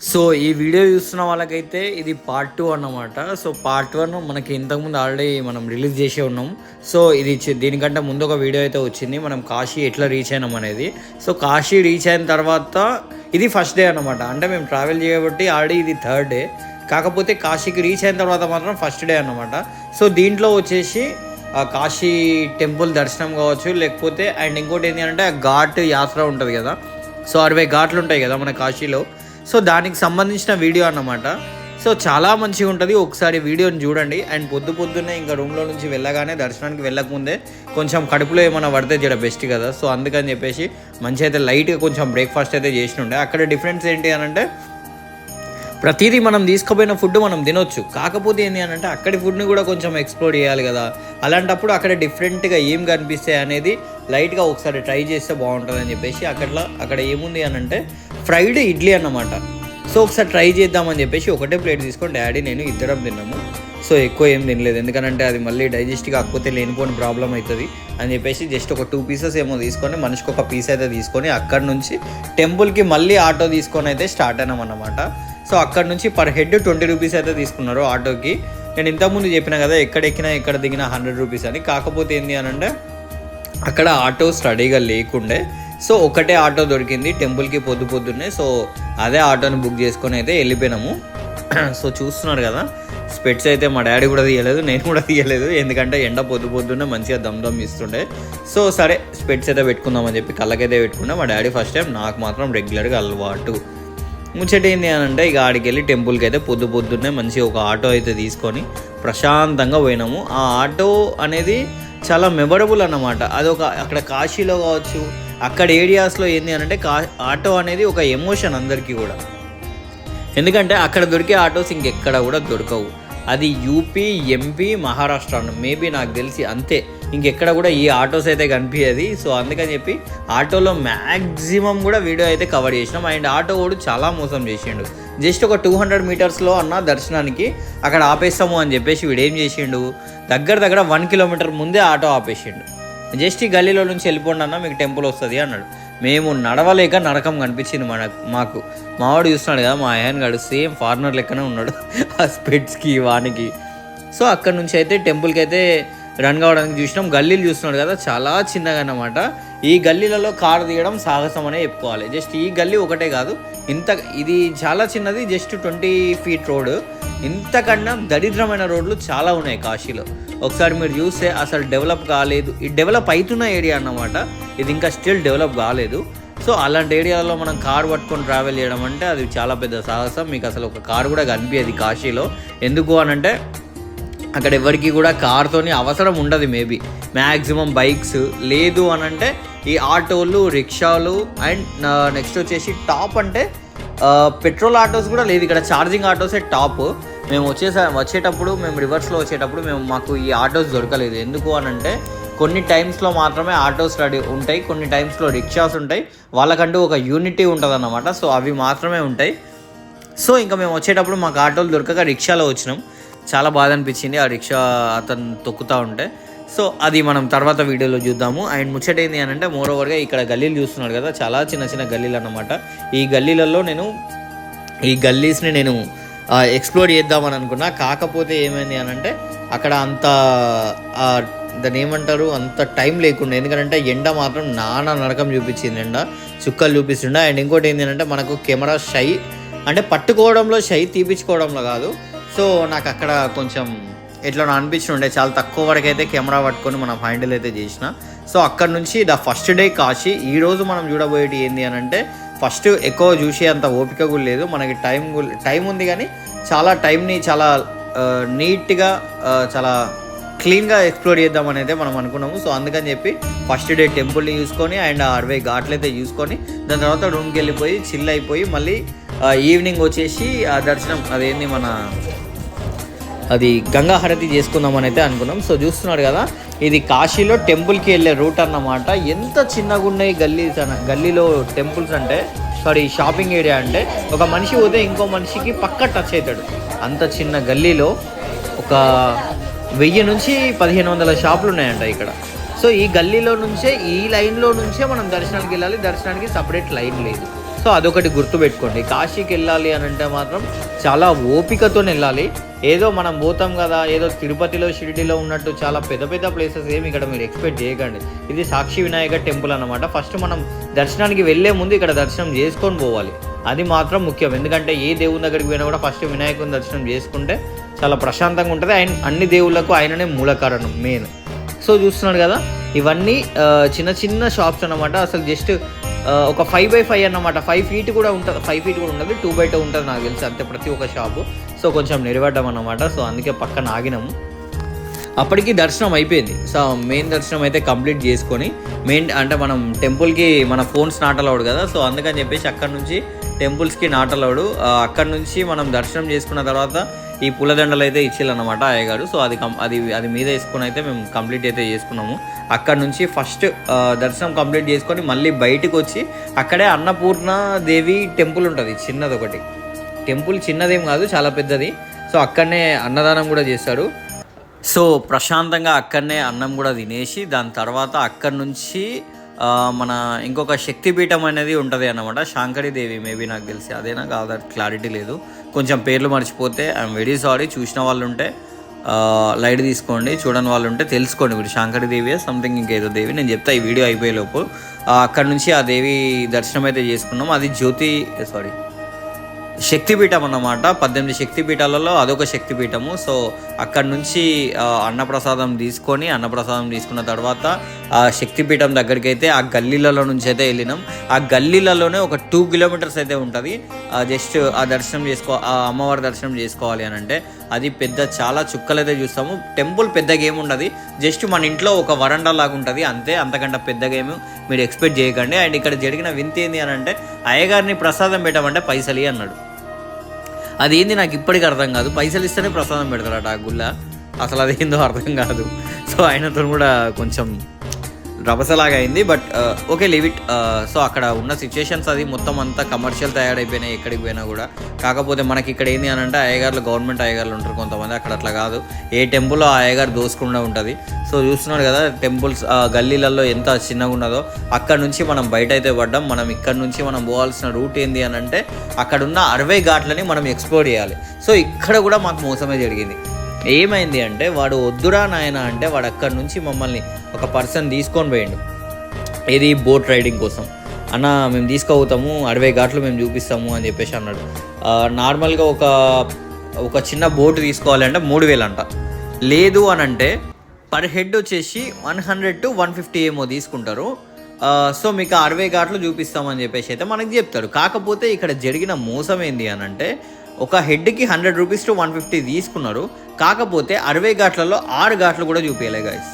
So ఈ video చూస్తున్న వాళ్ళకైతే ఇది పార్ట్ టూ అన్నమాట. సో పార్ట్ వన్ మనకి ఇంతకుముందు ఆల్రెడీ మనం రిలీజ్ చేసే ఉన్నాం. సో ఇది దీనికంటే ముందు ఒక వీడియో అయితే వచ్చింది. మనం కాశీ ఎట్లా రీచ్ అయినాం అనేది. సో కాశీ రీచ్ అయిన తర్వాత ఇది ఫస్ట్ డే అన్నమాట. అంటే మేము ట్రావెల్ చేయబట్టి ఆల్రెడీ ఇది థర్డ్ డే కాకపోతే కాశీకి రీచ్ అయిన తర్వాత మాత్రం ఫస్ట్ డే అన్నమాట. సో దీంట్లో వచ్చేసి కాశీ టెంపుల్ దర్శనం కావచ్చు లేకపోతే అండ్ ఇంకోటి ఏంటి అంటే ఆ ఘాట్ యాత్ర ఉంటుంది కదా. సో అరవై ఘాట్లు ఉంటాయి కదా మన కాశీలో. సో దానికి సంబంధించిన వీడియో అన్నమాట. సో చాలా మంచిగా ఉంటుంది. ఒకసారి వీడియోని చూడండి. అండ్ పొద్దు పొద్దున్నే ఇంకా రూమ్లో నుంచి వెళ్ళగానే దర్శనానికి వెళ్ళకముందే కొంచెం కడుపులో ఏమైనా పడితే జర బెస్ట్ కదా. సో అందుకని చెప్పేసి మంచి అయితే లైట్గా కొంచెం బ్రేక్ఫాస్ట్ అయితే చేసినుండే అక్కడ డిఫరెన్స్ ఏంటి అని అంటే ప్రతిదీ మనం తీసుకుపోయిన ఫుడ్ మనం తినొచ్చు. కాకపోతే ఏంటి అని అంటే అక్కడి ఫుడ్ని కూడా కొంచెం ఎక్స్ప్లోర్ చేయాలి కదా. అలాంటప్పుడు అక్కడ డిఫరెంట్గా ఏం కనిపిస్తాయి అనేది లైట్గా ఒకసారి ట్రై చేస్తే బాగుంటుంది అని చెప్పేసి అక్కడ అక్కడ ఏముంది అని అంటే ఫ్రైడ్ ఇడ్లీ అన్నమాట. సో ఒకసారి ట్రై చేద్దామని చెప్పేసి ఒకటే ప్లేట్ తీసుకొని డాడీ నేను ఇద్దరం తిన్నాము. సో ఎక్కువ ఏం తినలేదు. ఎందుకంటే అది మళ్ళీ డైజెస్ట్ కాకపోతే లేనిపోని ప్రాబ్లం అవుతుంది అని చెప్పేసి జస్ట్ ఒక టూ పీసెస్ ఏమో తీసుకొని మనిషికి ఒక పీస్ అయితే తీసుకొని అక్కడ నుంచి టెంపుల్కి మళ్ళీ ఆటో తీసుకొని అయితే స్టార్ట్ అయినాం అన్నమాట. సో అక్కడ నుంచి పర్ హెడ్ ట్వంటీ రూపీస్ అయితే తీసుకున్నారు ఆటోకి. నేను ఇంతకుముందు చెప్పిన కదా ఎక్కడ ఎక్కినా ఎక్కడ దిగినా హండ్రెడ్ రూపీస్ అని. కాకపోతే ఏంటి అని అంటే అక్కడ ఆటో స్టడీగా లేకుండే సో ఒకటే ఆటో దొరికింది టెంపుల్కి పొద్దు పొద్దున్నే. సో అదే ఆటోని బుక్ చేసుకొని అయితే వెళ్ళిపోయినాము. సో చూస్తున్నారు కదా స్పెట్స్ అయితే మా డాడీ కూడా తీయలేదు నేను కూడా తీయలేదు. ఎందుకంటే ఎండ పొద్దు పొద్దున్నే మంచిగా దమ్ దమ్ ఇస్తుండే. సో సరే స్పెట్స్ అయితే పెట్టుకుందామని చెప్పి కళ్ళకైతే పెట్టుకున్నా. మా డాడీ ఫస్ట్ టైం నాకు మాత్రం రెగ్యులర్గా అలవాటు. ముచ్చట ఏంటి అని అంటే ఇక ఆడికి వెళ్ళి టెంపుల్కి అయితే పొద్దు పొద్దున్నే మంచి ఒక ఆటో అయితే తీసుకొని ప్రశాంతంగా పోయినాము. ఆ ఆటో అనేది చాలా మెమరబుల్ అన్నమాట. అది ఒక అక్కడ కాశీలో కావచ్చు అక్కడ ఏరియాస్లో ఏంది అని అంటే కా ఆటో అనేది ఒక ఎమోషన్ అందరికీ కూడా. ఎందుకంటే అక్కడ దొరికే ఆటోస్ ఇంకెక్కడ కూడా దొరకవు. అది యూపీ ఎంపీ మహారాష్ట్ర మేబీ నాకు తెలిసి అంతే. ఇంకెక్కడ కూడా ఈ ఆటోస్ అయితే కనిపించేది సో అందుకని చెప్పి ఆటోలో మ్యాక్సిమం కూడా వీడియో అయితే కవర్ చేసినాం. అండ్ ఆటో కూడా చాలా మోసం చేసిండు. జస్ట్ ఒక టూ హండ్రెడ్ మీటర్స్లో అన్న దర్శనానికి అక్కడ ఆపేస్తాము అని చెప్పేసి వీడు ఏం చేసిండు? దగ్గర దగ్గర వన్ కిలోమీటర్ ముందే ఆటో ఆపేసిండు. జస్ట్ ఈ గల్లీలో నుంచి వెళ్ళిపోండి అన్న మీకు టెంపుల్ వస్తుంది అన్నాడు. మేము నడవలేక నరకం కనిపించింది మన మాకు. మావాడు చూస్తున్నాడు కదా మా ఆయన గడు సేమ్ ఫారినర్ లెక్కనే ఉన్నాడు. ఆ స్పెట్స్కి వానికి. సో అక్కడ నుంచి అయితే టెంపుల్కి అయితే రన్ కావడానికి చూసినాం. గల్లీలు చూస్తున్నాడు కదా చాలా చిన్నగా అన్నమాట. ఈ గల్లీలలో కారు తీయడం సాహసం అనే చెప్పుకోవాలి. జస్ట్ ఈ గల్లీ ఒకటే కాదు ఇంత ఇది చాలా చిన్నది జస్ట్ ట్వంటీ ఫీట్ రోడ్ ఇంతకన్నా దరిద్రమైన రోడ్లు చాలా ఉన్నాయి కాశీలో. ఒకసారి మీరు చూస్తే అసలు డెవలప్ కాలేదు. ఇది డెవలప్ అవుతున్న ఏరియా అన్నమాట. ఇది ఇంకా స్టిల్ డెవలప్ కాలేదు. సో అలాంటి ఏరియాలో మనం కార్ పట్టుకొని ట్రావెల్ చేయడం అంటే అది చాలా పెద్ద సాహసం. మీకు అసలు ఒక కార్ కూడా కనిపించదు కాశీలో. ఎందుకు అనంటే అక్కడ ఎవరికి కూడా కార్తోని అవసరం ఉండదు మేబీ మ్యాక్సిమం బైక్స్ లేదు అనంటే ఈ ఆటోలు రిక్షాలు అండ్ నెక్స్ట్ వచ్చేసి టాప్ అంటే పెట్రోల్ ఆటోస్ కూడా లేదు. ఇక్కడ ఛార్జింగ్ ఆటోసే టాప్. మేము వచ్చేసా వచ్చేటప్పుడు మేము రివర్స్లో వచ్చేటప్పుడు మేము మాకు ఈ ఆటోస్ దొరకలేదు. ఎందుకు అని అంటే కొన్ని టైమ్స్లో మాత్రమే ఆటోస్ రెడీ ఉంటాయి కొన్ని టైమ్స్లో రిక్షాస్ ఉంటాయి. వాళ్ళకంటూ ఒక యూనిటీ ఉంటుంది సో అవి మాత్రమే ఉంటాయి. సో ఇంకా మేము వచ్చేటప్పుడు మాకు ఆటోలు దొరకక రిక్షాలో వచ్చినాం. చాలా బాధ అనిపించింది. ఆ రిక్షా అతను తొక్కుతూ ఉంటే. సో అది మనం తర్వాత వీడియోలో చూద్దాము. అండ్ ముచ్చట ఏంటి అని అంటే మోర్ ఓవర్గా ఇక్కడ గల్లీలు చూస్తున్నాడు కదా చాలా చిన్న చిన్న గల్లీలు అనమాట ఈ గల్లీలలో నేను ఈ గల్లీస్ని నేను ఎక్స్ప్లోర్ చేద్దామని అనుకున్నా. కాకపోతే ఏమైంది అని అంటే అక్కడ అంత దాన్ని ఏమంటారు అంత టైం లేకుండా ఎందుకంటే ఎండ మాత్రం నానా నరకం చూపించింది ఎండ చుక్కలు చూపిస్తుండే. అండ్ ఇంకోటి ఏంటి అంటే మనకు కెమెరా షై అంటే పట్టుకోవడంలో షై తీపించుకోవడంలో కాదు. సో నాకు అక్కడ కొంచెం ఎట్లా అనిపించుండే చాలా తక్కువ వరకు అయితే కెమెరా పట్టుకొని మనం హ్యాండిల్ అయితే చేసిన. సో అక్కడ నుంచి ద ఫస్ట్ డే కాశీ. ఈ రోజు మనం చూడబోయేటి ఏంది అని అంటే ఫస్ట్ ఎక్కువ చూసే అంత ఓపిక కూడా లేదు. మనకి టైం గు- టైం ఉంది కానీ చాలా టైంని చాలా నీట్గా చాలా క్లీన్గా ఎక్స్ప్లోర్ చేద్దాం అయితే మనం అనుకున్నాము. సో అందుకని చెప్పి ఫస్ట్ డే టెంపుల్ని చూసుకొని అండ్ అరవై ఘాట్లు అయితే చూసుకొని దాని తర్వాత రూమ్కి వెళ్ళిపోయి చిల్ అయిపోయి మళ్ళీ ఈవినింగ్ వచ్చేసి ఆ దర్శనం. అదేంది మన అది గంగా హారతి చేసుకుందామని అయితే అనుకున్నాం. సో చూస్తున్నారు కదా ఇది కాశీలో టెంపుల్కి వెళ్ళే రూట్ అన్నమాట. ఎంత చిన్నగా ఉన్నాయి గల్లీస్ అన్న గల్లీలో టెంపుల్స్ అంటే సారీ షాపింగ్ ఏరియా అంటే ఒక మనిషి పోతే ఇంకో మనిషికి పక్క టచ్ అవుతాడు. అంత చిన్న గల్లీలో ఒక వెయ్యి నుంచి పదిహేను వందల షాపులు ఉన్నాయంట ఇక్కడ. సో ఈ గల్లీలో నుంచే ఈ లైన్లో నుంచే మనం దర్శనానికి వెళ్ళాలి. దర్శనానికి సపరేట్ లైన్ లేదు. సో అదొకటి గుర్తుపెట్టుకోండి. కాశీకి వెళ్ళాలి అని అంటే మాత్రం చాలా ఓపికతో వెళ్ళాలి. ఏదో మనం పోతాం కదా ఏదో తిరుపతిలో షిరిడిలో ఉన్నట్టు చాలా పెద్ద పెద్ద ప్లేసెస్ ఏమి ఇక్కడ మీరు ఎక్స్పెక్ట్ చేయకండి. ఇది సాక్షి వినాయక టెంపుల్ అనమాట ఫస్ట్ మనం దర్శనానికి వెళ్ళే ముందు ఇక్కడ దర్శనం చేసుకొని పోవాలి. అది మాత్రం ముఖ్యం. ఎందుకంటే ఏ దేవుని దగ్గరికి పోయినా కూడా ఫస్ట్ వినాయకుని దర్శనం చేసుకుంటే చాలా ప్రశాంతంగా ఉంటుంది. ఆయన అన్ని దేవుళ్ళకు ఆయననే మూల కారణం మెయిన్. సో చూస్తున్నాడు కదా ఇవన్నీ చిన్న చిన్న షాప్స్ అన్నమాట. అసలు జస్ట్ ఒక ఫైవ్ బై ఫైవ్ అన్నమాట. ఫైవ్ ఫీట్ కూడా ఉంటుంది. ఫైవ్ ఫీట్ కూడా ఉండదు టూ బై టూ ఉంటుంది నాకు తెలిసి. అంతే ప్రతి ఒక్క షాపు సో కొంచెం నిలబడ్డాం అన్నమాట. సో అందుకే పక్కన ఆగినాము అప్పటికి దర్శనం అయిపోయింది. సో మెయిన్ దర్శనం అయితే కంప్లీట్ చేసుకొని మెయిన్ అంటే మనం టెంపుల్కి మన ఫోన్స్ నాట్ అలౌడ్ కదా. సో అందుకని చెప్పేసి అక్కడ నుంచి టెంపుల్స్కి నాట్ అలౌడ్ అక్కడ నుంచి మనం దర్శనం చేసుకున్న తర్వాత ఈ పూలదండలు అయితే ఇచ్చిల్లన్నమాట అయ్యగారు. సో అది కం అది అది మీద వేసుకొని అయితే మేము కంప్లీట్ అయితే చేసుకున్నాము. అక్కడ నుంచి ఫస్ట్ దర్శనం కంప్లీట్ చేసుకొని మళ్ళీ బయటకు వచ్చి అక్కడే అన్నపూర్ణ దేవి టెంపుల్ ఉంటుంది చిన్నది ఒకటి టెంపుల్ చిన్నదేం కాదు చాలా పెద్దది. సో అక్కడనే అన్నదానం కూడా చేస్తారు సో ప్రశాంతంగా అక్కడనే అన్నం కూడా తినేసి దాని తర్వాత అక్కడి నుంచి మన ఇంకొక శక్తిపీఠం అనేది ఉంటుంది అన్నమాట. శాంకరీదేవి మేబీ నాకు తెలిసి. అదేనా కాదు క్లారిటీ లేదు. కొంచెం పేర్లు మర్చిపోతే ఐఎమ్ వెరీ సారీ చూసిన వాళ్ళు ఉంటే లైట్ తీసుకోండి. చూడని వాళ్ళు ఉంటే తెలుసుకోండి. మీరు శాంకరీదేవి సంథింగ్ ఇంకేదో దేవి. నేను చెప్తా ఈ వీడియో అయిపోయేలోపు లోపు. అక్కడ నుంచి ఆ దేవి దర్శనం అయితే చేసుకున్నాం. అది జ్యోతి సారీ శక్తిపీఠం అన్నమాట. పద్దెనిమిది శక్తిపీఠాలలో అదొక శక్తిపీఠము. సో అక్కడ నుంచి అన్నప్రసాదం తీసుకొని అన్నప్రసాదం తీసుకున్న తర్వాత ఆ శక్తిపీఠం దగ్గరికి అయితే ఆ గల్లీలలో నుంచి అయితే వెళ్ళినాం. ఆ గల్లీలలోనే ఒక టూ కిలోమీటర్స్ అయితే ఉంటుంది. జస్ట్ ఆ దర్శనం చేసుకో ఆ అమ్మవారి దర్శనం చేసుకోవాలి అని అంటే అది పెద్ద చాలా చుక్కలు అయితే చూస్తాము. టెంపుల్ పెద్దగా ఏమి ఉండదు. జస్ట్ మన ఇంట్లో ఒక వరండా లాగా ఉంటుంది. అంతే అంతకంటే పెద్దగా ఏమి మీరు ఎక్స్పెక్ట్ చేయకండి. అండ్ ఇక్కడ జరిగిన వింత ఏంది అని అంటే అయ్యగారిని ప్రసాదం పెట్టమంటే పైసలి అన్నాడు. అది ఏంది నాకు ఇప్పటికీ అర్థం కాదు. పైసలు ఇస్తేనే ప్రసాదం పెడతారట ఆ గుళ్ళ. అసలు అదేందో అర్థం కాదు. సో ఆయనతో కూడా కొంచెం రభసలాగా అయింది but okay leave it so అక్కడ ఉన్న సిచ్యుయేషన్స్ అది మొత్తం అంతా కమర్షియల్ తయారైపోయినాయి ఎక్కడికి పోయినా కూడా. కాకపోతే మనకి ఇక్కడ ఏంది అని అంటే అయ్యగారులు గవర్నమెంట్ అయ్యగారులు ఉంటారు కొంతమంది అక్కడ అట్లా కాదు. ఏ టెంపుల్లో ఆ అయ్యగారు దోసుకుండా ఉంటుంది. సో చూస్తున్నాడు కదా టెంపుల్స్ uh, గల్లీలలో ఎంత చిన్నగా ఉన్నదో. అక్కడ నుంచి మనం బయట అయితే పడ్డాం మనం ఇక్కడ నుంచి మనం పోవాల్సిన రూట్ ఏంది అని అంటే అక్కడున్న అరవై ఘాట్లని మనం ఎక్స్ప్లోర్ చేయాలి. సో ఇక్కడ కూడా మాకు మోసమే జరిగింది. ఏమైంది అంటే వాడు వద్దురా నాయన అంటే వాడు అక్కడి నుంచి మమ్మల్ని ఒక పర్సన్ తీసుకొని పోయిండు. ఇది బోట్ రైడింగ్ కోసం. అన్న మేము తీసుకుపోతాము అరవై ఘాట్లు మేము చూపిస్తాము అని చెప్పేసి అన్నాడు. నార్మల్గా ఒక ఒక చిన్న బోట్ తీసుకోవాలంటే మూడు వేలు అంట. లేదు అని అంటే పర్ హెడ్ వచ్చేసి one hundred to one fifty ఏమో తీసుకుంటారు. సో మీకు అరవై ఘాట్లు చూపిస్తామని చెప్పేసి అయితే మనకి చెప్తారు. కాకపోతే ఇక్కడ జరిగిన మోసం ఏంది అని అంటే ఒక హెడ్కి hundred rupees to one fifty తీసుకున్నారు. కాకపోతే అరవై ఘాట్లలో ఆరు ఘాట్లు కూడా చూపించలే గాయస్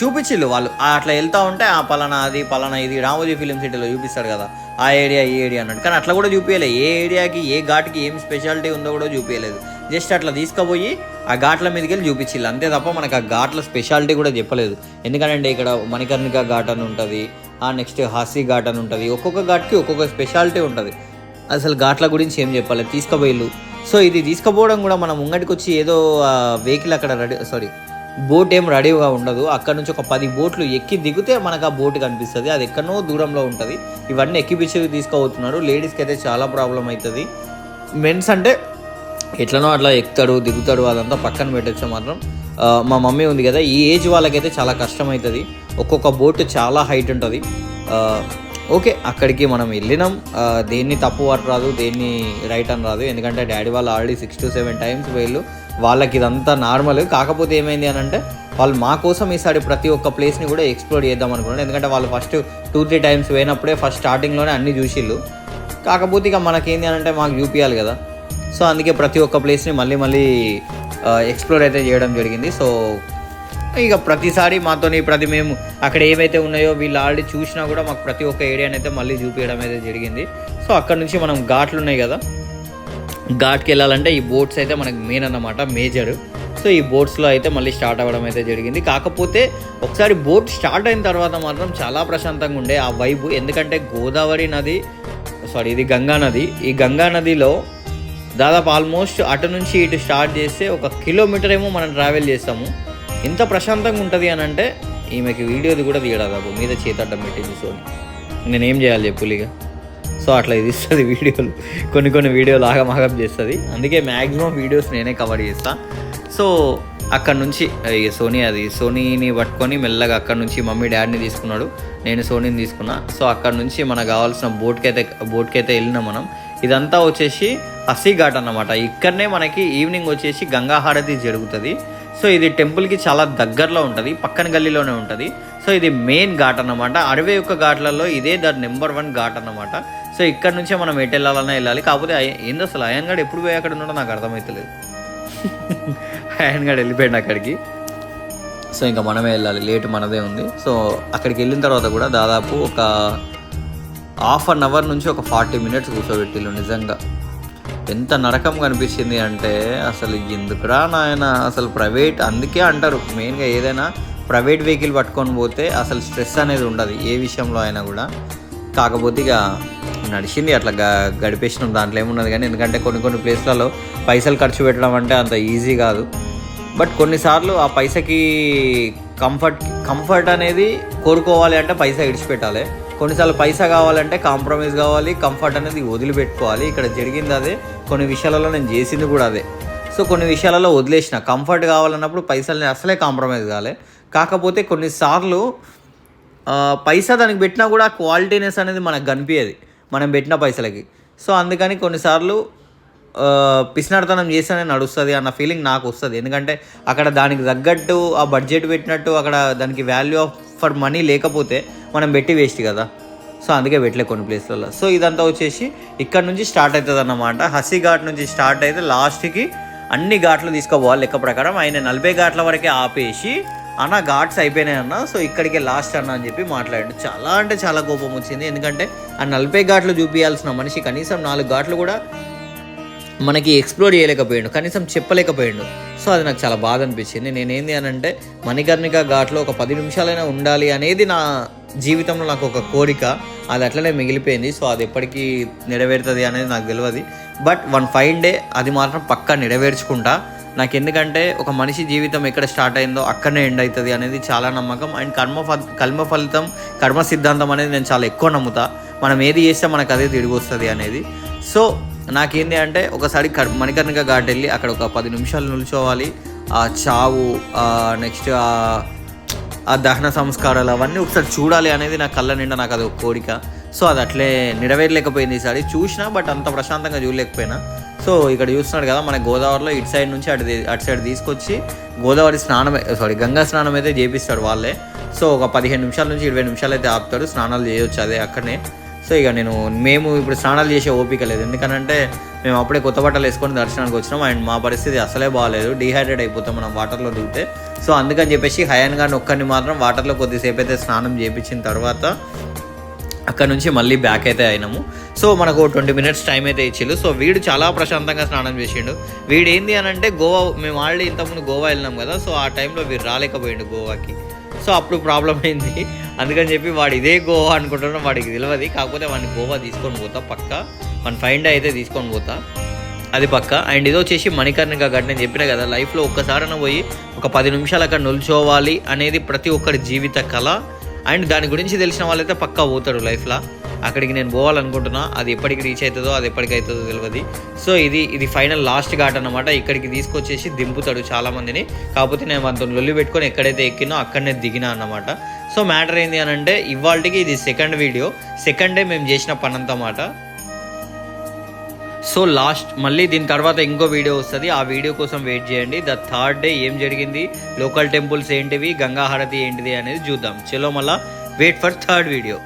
చూపించిల్లు వాళ్ళు. అట్లా వెళ్తా ఉంటే ఆ పలానా అది పలానా ఇది రామోజీ ఫిలిం సిటీలో చూపిస్తాడు కదా. ఆ ఏరియా ఈ ఏరియా అన్నట్టు కానీ అట్లా కూడా చూపించలే ఏ ఏరియాకి ఏ ఘాట్కి ఏం స్పెషాలిటీ ఉందో కూడా చూపించలేదు జస్ట్ అట్లా తీసుకుపోయి ఆ ఘాట్ల మీదకి వెళ్ళి చూపించిల్లు అంతే తప్ప మనకు ఆ ఘాట్ల స్పెషాలిటీ కూడా చెప్పలేదు. ఎందుకంటే ఇక్కడ మణికర్ణిక ఘాట్ అని ఉంటుంది ఆ నెక్స్ట్ హాసీ ఘాట్ అని ఉంటుంది. ఒక్కొక్క ఘాట్కి ఒక్కొక్క స్పెషాలిటీ ఉంటుంది. అసలు ఘాట్ల గురించి ఏం చెప్పాలి? తీసుకుపోయిల్లు సో ఇది తీసుకుపోవడం కూడా మనం ముంగటికి వచ్చి ఏదో వెహికల్ అక్కడ రెడీ సారీ బోట్ ఏం రెడీగా ఉండదు. అక్కడ నుంచి ఒక పది బోట్లు ఎక్కి దిగితే మనకు ఆ బోట్ కనిపిస్తుంది. అది ఎక్కడో దూరంలో ఉంటుంది. ఇవన్నీ ఎక్కిపిచ్చి తీసుకోబోతున్నారు లేడీస్కి అయితే చాలా ప్రాబ్లం అవుతుంది మెన్స్ అంటే ఎట్లనో అట్లా ఎక్కుతాడు దిగుతాడు అదంతా పక్కన పెట్టచ్చు మాత్రం. మా మమ్మీ ఉంది కదా ఈ ఏజ్ వాళ్ళకైతే చాలా కష్టం అవుతుంది ఒక్కొక్క బోట్ చాలా హైట్ ఉంటుంది. ఓకే అక్కడికి మనం వెళ్ళినాం. దేన్ని తప్పు పట్టు రాదు దేన్ని రైట్ అని రాదు. ఎందుకంటే డాడీ వాళ్ళు already six to seven times వెళ్ళు. వాళ్ళకి ఇదంతా నార్మల్ కాకపోతే ఏమైంది అని అంటే వాళ్ళు మా కోసం ఈసారి ప్రతి ఒక్క ప్లేస్ని కూడా ఎక్స్ప్లోర్ చేద్దాం అనుకున్నారు. ఎందుకంటే వాళ్ళు ఫస్ట్ టూ త్రీ టైమ్స్ పోయినప్పుడే ఫస్ట్ స్టార్టింగ్లోనే అన్ని చూసిళ్ళు. కాకపోతే ఇక మనకేంది అని అంటే మాకు చూపించాలి కదా. సో అందుకే ప్రతి ఒక్క ప్లేస్ని మళ్ళీ మళ్ళీ ఎక్స్ప్లోర్ అయితే చేయడం జరిగింది. సో ఇక ప్రతిసారి మాతోని ప్రతి మేము అక్కడ ఏవైతే ఉన్నాయో వీళ్ళు ఆల్రెడీ చూసినా కూడా మాకు ప్రతి ఒక్క ఏరియాని అయితే మళ్ళీ చూపించడం అయితే జరిగింది. సో అక్కడ నుంచి మనం ఘాట్లు ఉన్నాయి కదా ఘాట్కి వెళ్ళాలంటే ఈ బోట్స్ అయితే మనకు మెయిన్ అన్నమాట మేజర్ సో ఈ బోట్స్లో అయితే మళ్ళీ స్టార్ట్ అవ్వడం అయితే జరిగింది. కాకపోతే ఒకసారి బోట్ స్టార్ట్ అయిన తర్వాత మాత్రం చాలా ప్రశాంతంగా ఉండే ఆ వైబు ఎందుకంటే గోదావరి నది సారీ ఇది గంగా నది. ఈ గంగా నదిలో దాదాపు ఆల్మోస్ట్ అటు నుంచి ఇటు స్టార్ట్ చేస్తే ఒక కిలోమీటర్ ఏమో మనం ట్రావెల్ చేస్తాము. ఎంత ప్రశాంతంగా ఉంటుంది అని అంటే ఈమెకి వీడియోది కూడా తీయడాదాపు మీద చేతడ్డం పెట్టింది సోని నేనేం చేయాలి చెప్పులిగా సో అట్లా ఇది ఇస్తుంది వీడియోలు. కొన్ని కొన్ని వీడియోలు ఆగమాగం చేస్తుంది. అందుకే మ్యాక్సిమం వీడియోస్ నేనే కవర్ చేస్తా. సో అక్కడ నుంచి సోనీ అది సోనీని పట్టుకొని మెల్లగా అక్కడ నుంచి మమ్మీ డాడీని తీసుకున్నాడు. నేను సోనీని తీసుకున్నా. సో అక్కడ నుంచి మనకు కావాల్సిన బోట్కి అయితే బోట్కి అయితే వెళ్ళినాం మనం. ఇదంతా వచ్చేసి హసీ ఘాట్ అన్నమాట. ఇక్కడనే మనకి ఈవినింగ్ వచ్చేసి గంగా హారతి జరుగుతుంది. సో ఇది టెంపుల్కి చాలా దగ్గరలో ఉంటుంది పక్కన గల్లీలోనే ఉంటుంది. సో ఇది మెయిన్ ఘాట్ అన్నమాట. అరవై ఒక్క ఘాట్లలో ఇదే ద నెంబర్ వన్ ఘాట్ అన్నమాట. సో ఇక్కడ నుంచే మనం ఎటు వెళ్ళాలన్నా వెళ్ళాలి. కాకపోతే ఏంది అసలు అయన్ ఎప్పుడు పోయి అక్కడ ఉన్నాడో నాకు అర్థమవుతలేదు అయన్ వెళ్ళిపోయాడు అక్కడికి. సో ఇంకా మనమే వెళ్ళాలి. లేట్ మనదే ఉంది. సో అక్కడికి వెళ్ళిన తర్వాత కూడా దాదాపు ఒక హాఫ్ అన్ అవర్ నుంచి ఒక ఫార్టీ మినిట్స్ కూర్చోబెట్టిల్లు నిజంగా. ఎంత నరకం కనిపించింది అంటే అసలు ఎందుకురా నాయన? అసలు ప్రైవేట్ అందుకే అంటారు. మెయిన్గా ఏదైనా ప్రైవేట్ వెహికల్ పట్టుకొని పోతే అసలు స్ట్రెస్ అనేది ఉండదు ఏ విషయంలో అయినా కూడా. కాకపోతే ఇక నడిచింది అట్లా గ గడిపేసిన. దాంట్లో ఏమున్నది కానీ ఎందుకంటే కొన్ని కొన్ని ప్లేస్లలో పైసలు ఖర్చు పెట్టడం అంటే అంత ఈజీ కాదు. బట్ కొన్నిసార్లు ఆ పైసకి కంఫర్ట్ కంఫర్ట్ అనేది కోరుకోవాలి అంటే పైసా ఇడిచిపెట్టాలి. కొన్నిసార్లు పైసా కావాలంటే కాంప్రమైజ్ కావాలి కంఫర్ట్ అనేది వదిలిపెట్టుకోవాలి. ఇక్కడ జరిగింది అదే. కొన్ని విషయాలలో నేను చేసింది కూడా అదే. సో కొన్ని విషయాలలో వదిలేసిన. కంఫర్ట్ కావాలన్నప్పుడు పైసల్ని అసలే కాంప్రమైజ్ కాలే. కాకపోతే కొన్నిసార్లు పైసా దానికి పెట్టినా కూడా క్వాలిటీనెస్ అనేది మనకు కనిపించేది మనం పెట్టిన పైసలకి. సో అందుకని కొన్నిసార్లు ఆ, చేస్తేనే నడుస్తుంది అన్న ఫీలింగ్ నాకు వస్తుంది. ఎందుకంటే అక్కడ దానికి తగ్గట్టు ఆ బడ్జెట్ పెట్టినట్టు అక్కడ దానికి వాల్యూ ఆఫ్ ఫర్ మనీ లేకపోతే మనం పెట్టి వేస్ట్ కదా. సో అందుకే పెట్టలే కొన్ని ప్లేస్లలో. సో ఇదంతా వచ్చేసి ఇక్కడ నుంచి స్టార్ట్ అవుతుంది అన్నమాట హసీ ఘాట్ నుంచి స్టార్ట్ అయితే లాస్ట్కి అన్ని ఘాట్లు తీసుకోపోవాలి లెక్క ప్రకారం. ఆయన నలభై ఘాట్ల వరకే ఆపేసి అన్న ఘాట్స్ అయిపోయినాయి అన్న. సో ఇక్కడికే లాస్ట్ అన్న అని చెప్పి మాట్లాడాడు. చాలా అంటే చాలా కోపం వచ్చింది. ఎందుకంటే ఆ నలభై ఘాట్లు చూపించాల్సిన మనిషి కనీసం నాలుగు ఘాట్లు కూడా మనకి ఎక్స్ప్లోర్ చేయలేకపోయాడు కనీసం చెప్పలేకపోయాడు. సో అది నాకు చాలా బాధ అనిపించింది నేనేంది అని అంటే మణికర్ణిక ఘాట్లో ఒక పది నిమిషాలైనా ఉండాలి అనేది నా జీవితంలో నాకు ఒక కోరిక. అది అట్లనే మిగిలిపోయింది. సో అది ఎప్పటికీ నెరవేరుతుంది అనేది నాకు తెలియదు బట్ వన్ ఫైవ్ డే అది మాత్రం పక్కా నెరవేర్చుకుంటా. నాకు ఎందుకంటే ఒక మనిషి జీవితం ఎక్కడ స్టార్ట్ అయిందో అక్కడనే ఎండ్ అవుతుంది అనేది చాలా నమ్మకం. అండ్ కర్మ కర్మ ఫలితం కర్మ సిద్ధాంతం అనేది నేను చాలా ఎక్కువ నమ్ముతా. మనం ఏది చేస్తే మనకు అదే తిరిగి వస్తుంది అనేది. సో నాకేంది అంటే ఒకసారి కర్ మణికర్ణిక ఘాట్ వెళ్ళి అక్కడ ఒక పది నిమిషాలు నిల్చోవాలి. ఆ చావు నెక్స్ట్ ఆ దహన సంస్కారాలు అవన్నీ ఒకసారి చూడాలి అనేది నా కళ్ళ నిండా నాకు అది ఒక కోరిక. సో అది అట్లే నెరవేరలేకపోయింది ఈసారి చూసినా బట్ అంత ప్రశాంతంగా చూడలేకపోయినా. సో ఇక్కడ చూస్తున్నాడు కదా మన గోదావరిలో ఇటు సైడ్ నుంచి అటు అటు సైడ్ తీసుకొచ్చి గోదావరి స్నానం సారీ గంగా స్నానం అయితే చేపిస్తాడు వాళ్ళే. సో ఒక పదిహేను నిమిషాల నుంచి ఇరవై నిమిషాలు అయితే ఆపుతాడు. స్నానాలు చేయొచ్చు అదే అక్కడనే. సో ఇక నేను మేము ఇప్పుడు స్నానాలు చేసే ఓపిక లేదు. ఎందుకనంటే మేము అప్పుడే కొత్త బట్టలు వేసుకొని దర్శనానికి వచ్చినాం. అండ్ మా పరిస్థితి అసలే బాగాలేదు డీహైడ్రేట్ అయిపోతాం మనం వాటర్లో దిగితే. సో అందుకని చెప్పేసి హయాన్ గారిని ఒక్కరిని మాత్రం వాటర్లో కొద్దిసేపు అయితే స్నానం చేయించిన తర్వాత అక్కడ నుంచి మళ్ళీ బ్యాక్ అయితే అయినాము. సో మనకు ట్వంటీ మినిట్స్ టైం అయితే ఇచ్చిళ్ళు. సో వీడు చాలా ప్రశాంతంగా స్నానం చేసిండు. వీడు ఏంది అని అంటే గోవా మేము ఆల్రెడీ ఇంతకుముందు గోవా వెళ్ళినాం కదా. సో ఆ టైంలో వీడు రాలేకపోయిండు గోవాకి. సో అప్పుడు ప్రాబ్లం అయింది. అందుకని చెప్పి వాడు ఇదే గోవా అనుకుంటున్నాం వాడికి తెలియదు కాకపోతే వాడిని గోవా తీసుకొని పోతా పక్క. మన ఫైండ్ అయితే తీసుకొని పోతా. అది పక్క. అండ్ ఇది వచ్చేసి మణికర్ణిక ఘట్ నేను చెప్పిన కదా లైఫ్లో ఒక్కసారైనా పోయి ఒక పది నిమిషాలు అక్కడ నిల్చోవాలి అనేది ప్రతి ఒక్కరి జీవిత కళ. అండ్ దాని గురించి తెలిసిన వాళ్ళైతే పక్కా పోతాడు లైఫ్లో. అక్కడికి నేను పోవాలనుకుంటున్నా. అది ఎప్పటికి రీచ్ అవుతుందో అది ఎప్పటికి అవుతుందో తెలియదు సో ఇది ఇది ఫైనల్ లాస్ట్ ఘాట్ అనమాట ఇక్కడికి తీసుకొచ్చేసి దింపుతాడు చాలామందిని. కాకపోతే నేను అంత లొల్లి పెట్టుకొని ఎక్కడైతే ఎక్కినో అక్కడనే దిగినా అన్నమాట. సో మ్యాటర్ ఏంది అని అంటే ఇవాళకి ఇది సెకండ్ వీడియో సెకండ్ డే మేము చేసిన పని అన్నమాట సో లాస్ట్ మళ్ళీ దీని తర్వాత ఇంకో వీడియో వస్తుంది. ఆ వీడియో కోసం వెయిట్ చేయండి. ద థర్డ్ డే ఏం జరిగింది? లోకల్ టెంపుల్స్ ఏంటివి? గంగా హారతి ఏంటిది అనేది చూద్దాం. చలో మళ్ళా వెయిట్ ఫర్ థర్డ్ వీడియో